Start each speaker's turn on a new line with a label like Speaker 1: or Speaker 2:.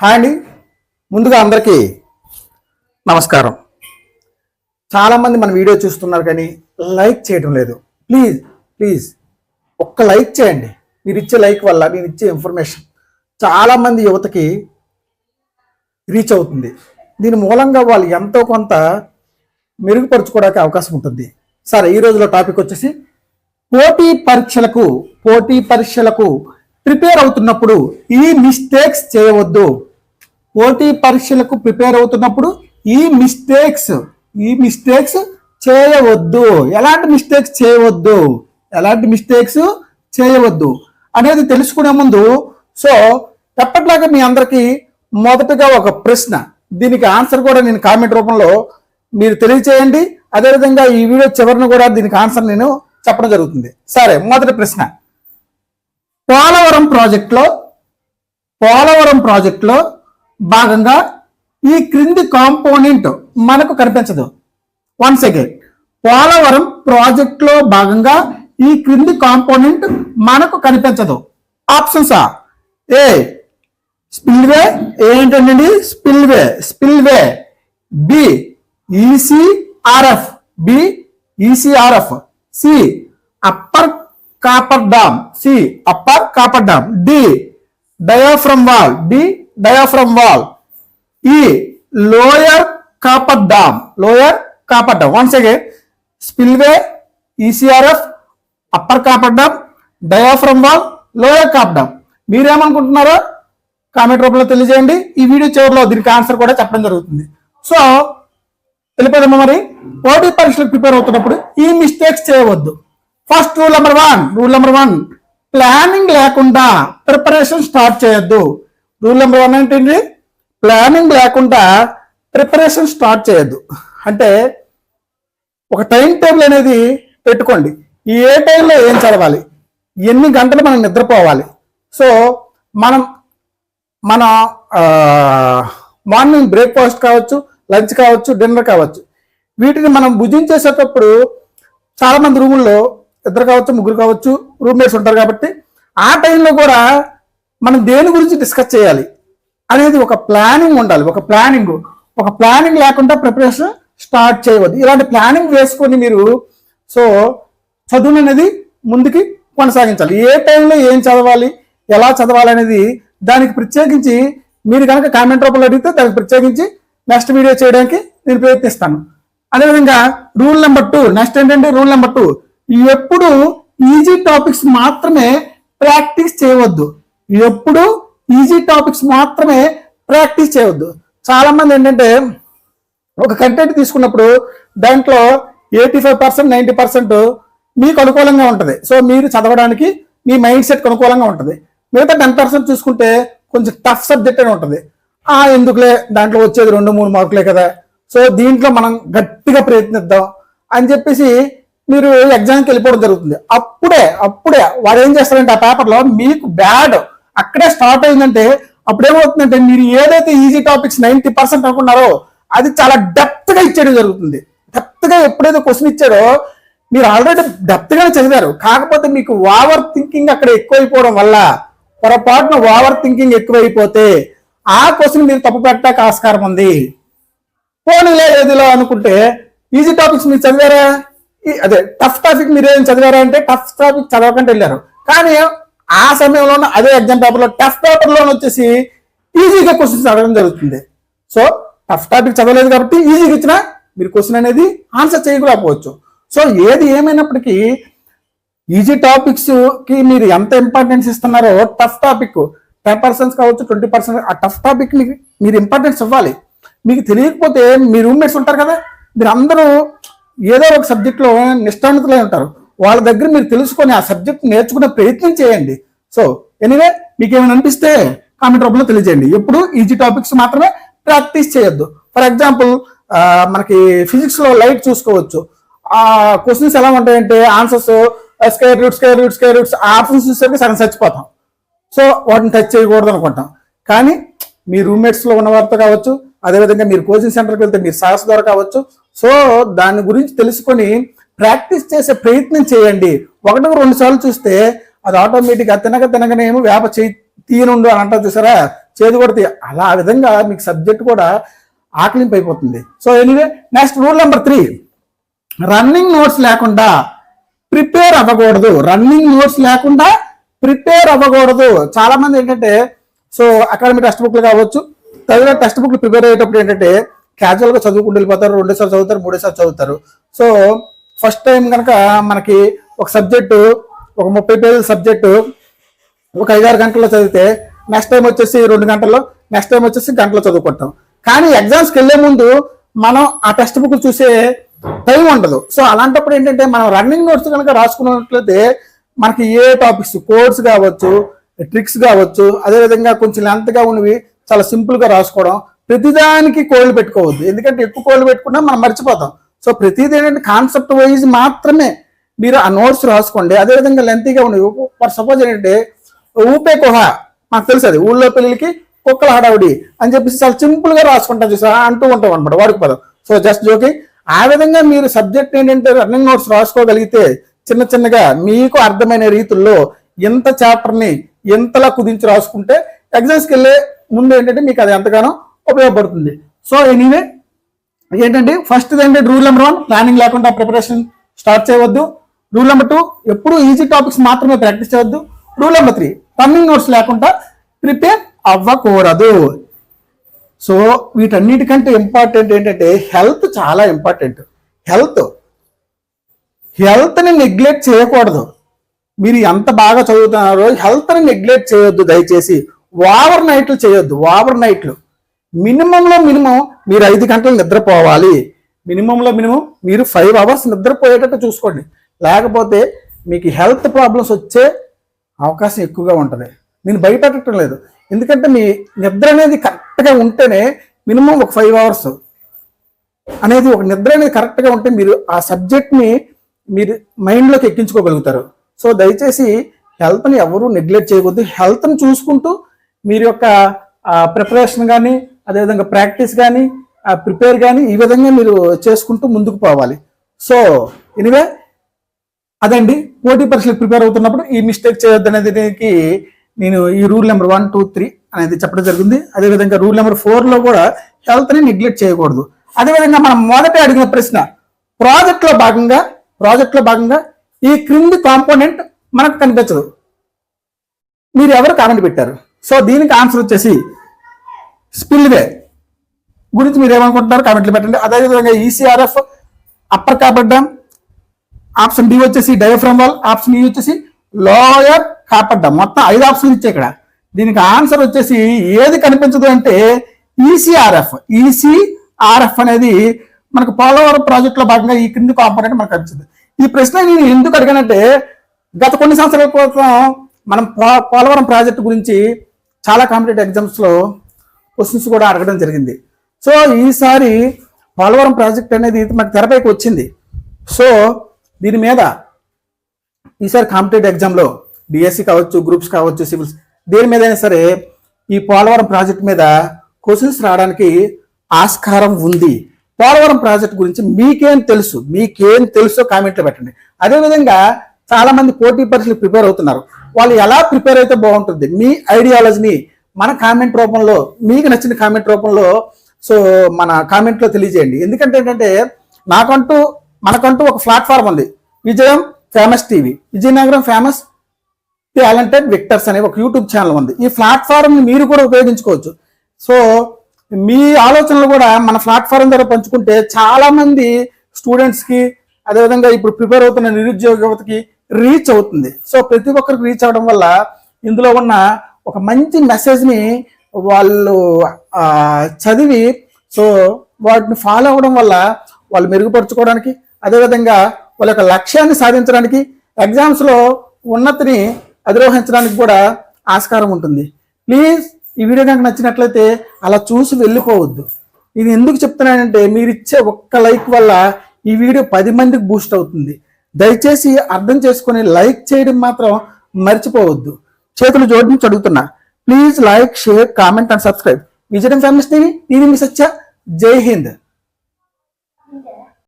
Speaker 1: Hi అండి. ముందుగా అందరికీ నమస్కారం. చాలామంది మన వీడియో చూస్తున్నారు కానీ లైక్ చేయడం లేదు. ప్లీజ్ ప్లీజ్ ఒక్క లైక్ చేయండి. మీరు ఇచ్చే లైక్ వల్ల నేను ఇచ్చే ఇన్ఫర్మేషన్ చాలామంది యువతకి రీచ్ అవుతుంది. దీని మూలంగా వాళ్ళు ఎంతో కొంత మెరుగుపరుచుకోవడానికి అవకాశం ఉంటుంది. సరే ఈ రోజులో టాపిక్ వచ్చేసి పోటీ పరీక్షలకు పోటీ పరీక్షలకు ప్రిపేర్ అవుతున్నప్పుడు ఈ మిస్టేక్స్ చేయవద్దు. పోటీ పరీక్షలకు ప్రిపేర్ అవుతున్నప్పుడు ఈ మిస్టేక్స్ ఈ మిస్టేక్స్ చేయవద్దు. ఎలాంటి మిస్టేక్స్ చేయవద్దు? ఎలాంటి మిస్టేక్స్ చేయవద్దు? అనేది తెలుసుకునే ముందు సో ఎప్పట్లాగా మీ అందరికీ మొదటగా ఒక ప్రశ్న. దీనికి ఆన్సర్ కూడా నేను కామెంట్ రూపంలో మీరు తెలియచేయండి. అదేవిధంగా ఈ వీడియో చివరిని కూడా దీనికి ఆన్సర్ నేను చెప్పడం జరుగుతుంది. సరే మొదటి ప్రశ్న. పోలవరం ప్రాజెక్టులో పోలవరం ప్రాజెక్టులో భాగంగా ఈ క్రింది కాంపోనెంట్ మనకు కనిపించదు. వన్స్ అగైన్ పోలవరం ప్రాజెక్టులో భాగంగా ఈ క్రింది కాంపోనెంట్ మనకు కనిపించదు. ఆప్షన్స్ ఆ ఏ స్పిల్వే ఏంటండి? Spillway spillway B ECRF B ECRF C upper coffer dam C upper coffer dam D diaphragm wall D diaphragm wall. E lower coffer dam lower coffer dam. Once again spillway ECRF upper coffer dam diaphragm wall lower coffer dam. మీరేమనుకుంటున్నారో comment రూపంలో తెలియజేయండి. ఈ video చివరిలో దీనికి answer కూడా చెప్పడం జరుగుతుంది. So తెలిపేదమ్మా మరి? పోటీ పరీక్షలకు ప్రిపేర్ అవుతున్నప్పుడు ఈ మిస్టేక్స్ చేయవద్దు. First rule number one rule number one planning లేకుండా ప్రిపరేషన్ స్టార్ట్ చేయొద్దు. రూల్ నెంబర్ వన్ ఏంటండి? ప్లానింగ్ లేకుండా ప్రిపరేషన్ స్టార్ట్ చేయొద్దు. అంటే ఒక టైం టేబుల్ అనేది పెట్టుకోండి. ఏ టైంలో ఏం చదవాలి? ఎన్ని గంటలు మనం నిద్రపోవాలి? సో మనం మన మార్నింగ్ బ్రేక్ఫాస్ట్ కావచ్చు లంచ్ కావచ్చు డిన్నర్ కావచ్చు. వీటిని మనం భుజించేసేటప్పుడు చాలామంది రూముల్లో ఇద్దరు కావచ్చు ముగ్గురు కావచ్చు రూమ్మేట్స్ ఉంటారు కాబట్టి ఆ టైంలో కూడా మనం దేని గురించి డిస్కస్ చేయాలి అనేది ఒక ప్లానింగ్ ఉండాలి. ఒక ప్లానింగ్ ఒక ప్లానింగ్ లేకుండా ప్రిపరేషన్ స్టార్ట్ చేయవద్దు. ఇలాంటి ప్లానింగ్ వేసుకొని మీరు సో చదువు అనేది ముందుకి కొనసాగించాలి. ఏ టైంలో ఏం చదవాలి ఎలా చదవాలి అనేది దానికి ప్రత్యేకించి మీరు కనుక కామెంట్ రూపంలో అడిగితే దానికి ప్రత్యేకించి నెక్స్ట్ వీడియో చేయడానికి నేను ప్రయత్నిస్తాను. అదేవిధంగా రూల్ నెంబర్ టూ నెక్స్ట్ ఏంటంటే రూల్ నెంబర్ టూ ఎప్పుడు ఈజీ టాపిక్స్ మాత్రమే ప్రాక్టీస్ చేయవద్దు. ఎప్పుడు ఈజీ టాపిక్స్ మాత్రమే ప్రాక్టీస్ చేయవద్దు. చాలా మంది ఏంటంటే ఒక కంటెంట్ తీసుకున్నప్పుడు దాంట్లో eighty five percent ninety percent మీకు అనుకూలంగా ఉంటుంది. సో మీరు చదవడానికి మీ మైండ్ సెట్ అనుకూలంగా ఉంటుంది. మిగతా టెన్ పర్సెంట్ చూసుకుంటే కొంచెం టఫ్ సబ్జెక్ట్ అని ఉంటుంది. ఆ ఎందుకులే? దాంట్లో వచ్చేది రెండు మూడు మార్కులే కదా. సో దీంట్లో మనం గట్టిగా ప్రయత్నిద్దాం అని చెప్పేసి మీరు ఎగ్జామ్కి వెళ్ళిపోవడం జరుగుతుంది. అప్పుడే అప్పుడే వాడు ఏం చేస్తారంటే ఆ పేపర్లో మీకు బ్యాడ్ అక్కడే స్టార్ట్ అయిందంటే అప్పుడు ఏమవుతుందంటే మీరు ఏదైతే ఈజీ టాపిక్స్ నైన్టీ పర్సెంట్ అనుకున్నారో అది చాలా డెప్త్గా ఇచ్చేయడం జరుగుతుంది. డెప్త్గా ఎప్పుడైతే క్వశ్చన్ ఇచ్చారో మీరు ఆల్రెడీ డెప్త్ గానే చదివారు. కాకపోతే మీకు ఓవర్ థింకింగ్ అక్కడ ఎక్కువైపోవడం వల్ల పొరపాటున ఓవర్ థింకింగ్ ఎక్కువైపోతే ఆ క్వశ్చన్ మీరు తప్పు పెట్టడానికి ఆస్కారం ఉంది. పోనీలే ఏదిలో అనుకుంటే ఈజీ టాపిక్స్ మీరు చదివారా? ఈ- అదే టఫ్ టాపిక్ మీరు ఏం చదివారా అంటే టఫ్ టాపిక్ చదవకుండా వెళ్ళారు. కానీ ఆ సమయంలోనే అదే ఎగ్జామ్ పేపర్లో టఫ్ పేపర్ వచ్చేసి ఈజీగా క్వశ్చన్స్ అడగడం జరుగుతుంది. సో టఫ్ టాపిక్ చదవలేదు కాబట్టి ఈజీగా ఇచ్చినా మీరు క్వశ్చన్ అనేది ఆన్సర్ చేయకపోవచ్చు. సో ఏది ఏమైనప్పటికీ ఈజీ టాపిక్స్కి మీరు ఎంత ఇంపార్టెన్స్ ఇస్తున్నారో టఫ్ టాపిక్ టెన్ పర్సెంట్ కావచ్చు ట్వంటీ పర్సెంట్ ఆ టఫ్ టాపిక్ మీరు ఇంపార్టెన్స్ ఇవ్వాలి. మీకు తెలియకపోతే మీ రూమ్మేట్స్ ఉంటారు కదా మీరు అందరూ ఏదో ఒక సబ్జెక్ట్లో లో నిష్ఠానితులై ఉంటారు. వాళ్ళ దగ్గర మీరు తెలుసుకొని ఆ సబ్జెక్ట్ నేర్చుకునే ప్రయత్నం చేయండి. సో ఎనీవే మీకు ఏమైనా అనిపిస్తే కామెంట్ రూపంలో తెలియజేయండి. ఎప్పుడు ఈజీ టాపిక్స్ మాత్రమే ప్రాక్టీస్ చేయొద్దు. ఫర్ ఎగ్జాంపుల్ మనకి ఫిజిక్స్లో లైట్ చూసుకోవచ్చు. ఆ క్వశ్చన్స్ ఎలా ఉంటాయంటే answers square root square root square roots options చూసేసరికి సగం చచ్చిపోతాం. సో వాటిని టచ్ చేయకూడదు అనుకుంటాం. కానీ మీ రూమ్మేట్స్లో ఉన్న వారితో కావచ్చు అదేవిధంగా మీరు కోచింగ్ సెంటర్కి వెళ్తే మీరు సాహస ద్వారా కావచ్చు. సో దాని గురించి తెలుసుకొని ప్రాక్టీస్ చేసే ప్రయత్నం చేయండి. ఒకటికి రెండు సార్లు చూస్తే అది ఆటోమేటిక్గా తినక తినకనేమో వేప చేయి తీయనుండు అని అంటారు చూసారా? చేదు కొడితే అలా ఆ విధంగా మీకు సబ్జెక్ట్ కూడా ఆకలింపు అయిపోతుంది so anyway next rule number three running notes లేకుండా ప్రిపేర్ అవ్వకూడదు. రన్నింగ్ నోట్స్ లేకుండా ప్రిపేర్ అవ్వకూడదు. చాలా మంది ఏంటంటే సో అకాడమిక్ టెక్స్ట్ బుక్లు కావచ్చు తగిన టెక్స్ట్ బుక్లు ప్రిపేర్ అయ్యేటప్పుడు ఏంటంటే క్యాజువల్గా చదువుకుంటూ వెళ్ళిపోతారు రెండోసారి చదువుతారు మూడోసారి చదువుతారు. సో ఫస్ట్ టైం కనుక మనకి ఒక సబ్జెక్టు ఒక ముప్పై పేజీల సబ్జెక్టు ఒక ఐదారు గంటల్లో చదివితే నెక్స్ట్ టైం వచ్చేసి రెండు గంటల్లో నెక్స్ట్ టైం వచ్చేసి గంటలో చదువుకుంటాం. కానీ ఎగ్జామ్స్కి వెళ్ళే ముందు మనం ఆ టెక్స్ట్ బుక్ చూసే టైం ఉండదు. సో అలాంటప్పుడు ఏంటంటే మనం రన్నింగ్ నోట్స్ కనుక రాసుకున్నట్లయితే మనకి ఏ టాపిక్స్ కోడ్స్ కావచ్చు ట్రిక్స్ కావచ్చు అదేవిధంగా కొంచెం లెంత్గా గా ఉన్నవి చాలా సింపుల్గా రాసుకోవడం ప్రతిదానికి కోళ్ళు పెట్టుకోవద్దు. ఎందుకంటే ఎక్కువ కోళ్ళు పెట్టుకున్నా మనం మర్చిపోతాం. సో ప్రతిదీ ఏంటంటే కాన్సెప్ట్ వైజ్ మాత్రమే మీరు ఆ నోట్స్ రాసుకోండి. అదేవిధంగా లెంతీగా ఉన్నవి ఫర్ సపోజ్ ఏంటంటే ఊపే కుహ మాకు తెలుసు అది ఊళ్ళో పిల్లలకి కుక్కల హడావుడి అని చెప్పేసి చాలా సింపుల్గా రాసుకుంటాం చూసా అంటూ ఉంటాం అనమాట వాడుక పదం. సో జస్ట్ జోకింగ్ ఆ విధంగా మీరు సబ్జెక్ట్ ఏంటంటే రన్నింగ్ నోట్స్ రాసుకోగలిగితే చిన్న చిన్నగా మీకు అర్థమైన రీతుల్లో ఎంత చాప్టర్ని ఎంతలా కుదించి రాసుకుంటే ఎగ్జామ్స్కి వెళ్ళే ముందు ఏంటంటే మీకు అది ఎంతగానో ఉపయోగపడుతుంది. సో ఎనీవే ఏంటంటే ఫస్ట్ ఏంటంటే రూల్ నెంబర్ వన్ ప్లానింగ్ లేకుండా ప్రిపరేషన్ స్టార్ట్ చేయవద్దు. రూల్ నెంబర్ టూ ఎప్పుడు ఈజీ టాపిక్స్ మాత్రమే ప్రాక్టీస్ చేయవద్దు. Rule number three running notes లేకుండా ప్రిపేర్ అవ్వకూడదు. సో వీటన్నిటికంటే ఇంపార్టెంట్ ఏంటంటే హెల్త్ చాలా ఇంపార్టెంట్ హెల్త్ హెల్త్ని నెగ్లెక్ట్ చేయకూడదు. మీరు ఎంత బాగా చదువుతున్నారో హెల్త్ని నెగ్లెక్ట్ చేయొద్దు దయచేసి. ఓవర్ నైట్లు చేయొద్దు. ఓవర్ నైట్లు మినిమంలో మినిమం మీరు ఐదు గంటలు నిద్రపోవాలి. మినిమంలో మినిమం మీరు ఫైవ్ అవర్స్ నిద్రపోయేటట్టు చూసుకోండి. లేకపోతే మీకు హెల్త్ ప్రాబ్లమ్స్ వచ్చే అవకాశం ఎక్కువగా ఉంటుంది. నేను భయపెట్టడం లేదు. ఎందుకంటే మీ నిద్ర అనేది కరెక్ట్గా ఉంటేనే మినిమం ఒక ఫైవ్ అవర్స్ అనేది ఒక నిద్ర అనేది కరెక్ట్గా ఉంటే మీరు ఆ సబ్జెక్ట్ని మీరు మైండ్లోకి ఎక్కించుకోగలుగుతారు. సో దయచేసి హెల్త్ని ఎవరు నెగ్లెక్ట్ చేయకూడదు హెల్త్ని చూసుకుంటూ మీరు యొక్క ప్రిపరేషన్ కానీ అదేవిధంగా ప్రాక్టీస్ కానీ ప్రిపేర్ కానీ ఈ విధంగా మీరు చేసుకుంటూ ముందుకు పోవాలి. సో ఎనివే అదండి. పోటీ పరీక్షలకు ప్రిపేర్ అవుతున్నప్పుడు ఈ మిస్టేక్ చేయొద్దు అనేది నేను ఈ rule number one two three అనేది చెప్పడం జరిగింది. అదేవిధంగా రూల్ నెంబర్ ఫోర్లో కూడా హెల్త్ని నెగ్లెక్ట్ చేయకూడదు. అదేవిధంగా మనం మొదట అడిగిన ప్రశ్న ప్రాజెక్ట్లో భాగంగా ప్రాజెక్ట్లో భాగంగా ఈ క్రింది కాంపోనెంట్ మనకు కనిపించదు. మీరు ఎవరు కామెంట్ పెట్టారు? సో దీనికి ఆన్సర్ వచ్చేసి స్పిల్వే గురించి మీరు ఏమనుకుంటున్నారు? కామెంట్లు పెట్టండి. అదేవిధంగా ECRF upper coffer dam option D వచ్చేసి డయాఫ్రమ్ వాల్ ఆప్షన్ ఈ వచ్చేసి లోయర్ కాపర్ డ్యామ్ మొత్తం ఐదు ఆప్షన్లు ఇచ్చాయి ఇక్కడ. దీనికి ఆన్సర్ వచ్చేసి ఏది కనిపించదు అంటే ఈసీఆర్ఎఫ్ ఈసీఆర్ఎఫ్ అనేది మనకు పోలవరం ప్రాజెక్టులో భాగంగా ఈ క్రింది కాంపోనెంట్ మనకు కనిపిస్తుంది. ఈ ప్రశ్న నేను ఎందుకు అడిగానంటే గత కొన్ని సంవత్సరాల క్రితం మనం పోలవరం ప్రాజెక్ట్ గురించి చాలా కాంపిటేటివ్ ఎగ్జామ్స్లో క్వశ్చన్స్ కూడా అడగడం జరిగింది. సో ఈసారి పోలవరం ప్రాజెక్ట్ అనేది మనకు తెరపైకి వచ్చింది. సో దీని మీద ఈసారి కాంపిటేటివ్ ఎగ్జామ్లో డిఎస్సి కావచ్చు గ్రూప్స్ కావచ్చు సివిల్స్ దేని మీద అయినా సరే ఈ పోలవరం ప్రాజెక్ట్ మీద క్వశ్చన్స్ రావడానికి ఆస్కారం ఉంది. పోలవరం ప్రాజెక్ట్ గురించి మీకేం తెలుసు? మీకేం తెలుసో కామెంట్లో పెట్టండి. అదేవిధంగా చాలామంది పోటీ పరీక్షలు ప్రిపేర్ అవుతున్నారు. వాళ్ళు ఎలా ప్రిపేర్ అయితే బాగుంటుంది? మీ ఐడియాలజీని మన కామెంట్ రూపంలో మీకు నచ్చిన కామెంట్ రూపంలో సో మన కామెంట్లో తెలియజేయండి. ఎందుకంటే ఏంటంటే నాకంటూ మనకంటూ ఒక ప్లాట్ఫామ్ ఉంది. Vijayam famous TV Vizianagaram famous talented victors అనే ఒక యూట్యూబ్ ఛానల్ ఉంది. ఈ ప్లాట్ఫారంని మీరు కూడా ఉపయోగించుకోవచ్చు. సో మీ ఆలోచనలు కూడా మన ప్లాట్ఫామ్ ద్వారా పంచుకుంటే చాలామంది స్టూడెంట్స్కి అదేవిధంగా ఇప్పుడు ప్రిపేర్ అవుతున్న నిరుద్యోగ యువతకి రీచ్ అవుతుంది. సో ప్రతి ఒక్కరికి రీచ్ అవడం వల్ల ఇందులో ఉన్న ఒక మంచి మెసేజ్ని వాళ్ళు చదివి సో వాటిని ఫాలో అవ్వడం వల్ల వాళ్ళు మెరుగుపరుచుకోవడానికి అదేవిధంగా వాళ్ళ యొక్క లక్ష్యాన్ని సాధించడానికి ఎగ్జామ్స్లో ఉన్నతిని అధిరోహించడానికి కూడా ఆస్కారం ఉంటుంది. ప్లీజ్ ఈ వీడియో కనుక నచ్చినట్లయితే అలా చూసి వెళ్ళిపోవద్దు. ఇది ఎందుకు చెప్తున్నానంటే మీరు ఇచ్చే ఒక్క లైక్ వల్ల ఈ వీడియో పది మందికి బూస్ట్ అవుతుంది. దయచేసి అర్థం చేసుకొని లైక్ చేయడం మాత్రం మర్చిపోవద్దు. చేతులు జోడించి అడుగుతున్నా please like share comment and subscribe Vijayam families TV నేను మీ సత్య జై హింద్